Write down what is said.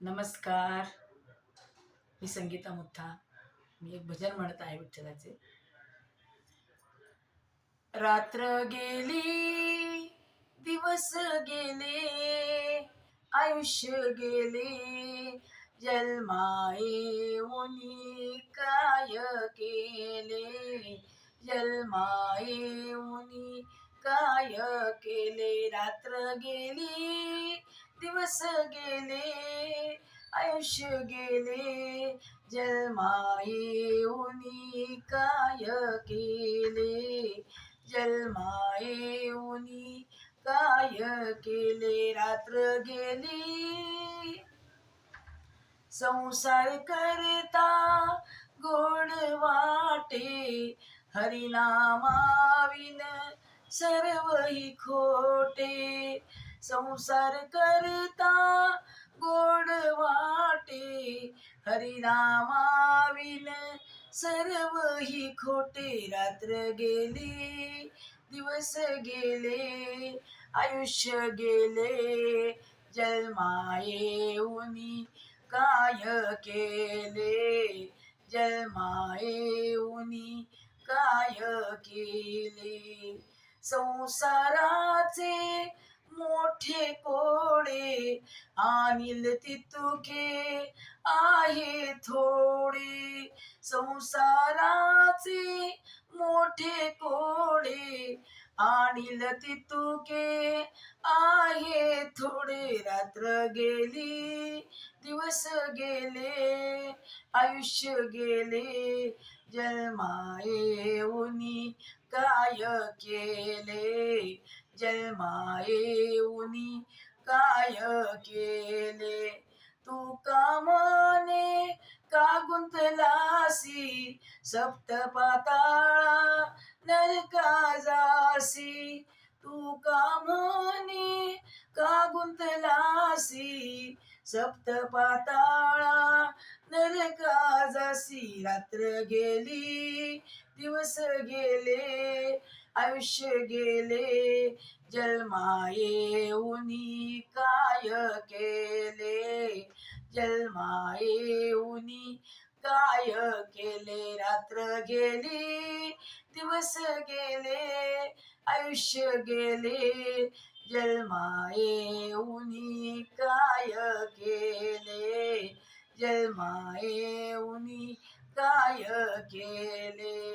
नमस्कार. मी संगीता मुथा मी एक भजन म्हणत आहे विठ्ठलाचे. रात्र गेली दिवस गेले आयुष्य गेले जन्माये उनी काय केले जन्माये उनी काय केले रात्र गेली दिवस गेले आयुष्य गेले जन्माये काय केले? जन्माये उनी काय केले? रात्र गेली. संसार करता गोड वाटे हरिनामाविन सर्वही खोटे. संसार करता गोड वाटे हरिनामाविन सर्वही खोटे रात्र गेली दिवस गेले आयुष्य गेले जन्माये उनी काय केले जन्माये उनी काय केले? संसाराचे मोठे कोडे आणील तितुके आहे थोडे. संसाराचे मोठे कोडे आणील तितुके आहे थोडे. रात्र गेली दिवस गेले आयुष्य गेले जन्माये उनी काय केले? जन्माये उनी काय केले? तू कामाने का गुंतलासी? सप्त पाताळा नरका जासी. तू कामाने का गुंतलासी? सप्त पाताळा नरका जासी रात्र गेली दिवस गेले आयुष्य गेले जन्मा उनी काय केले? जन्मा येऊनी काय केले? रात्र गेली दिवस गेले आयुष्य गेले जन्माये उनी काय केले जन्माये उनी काय केले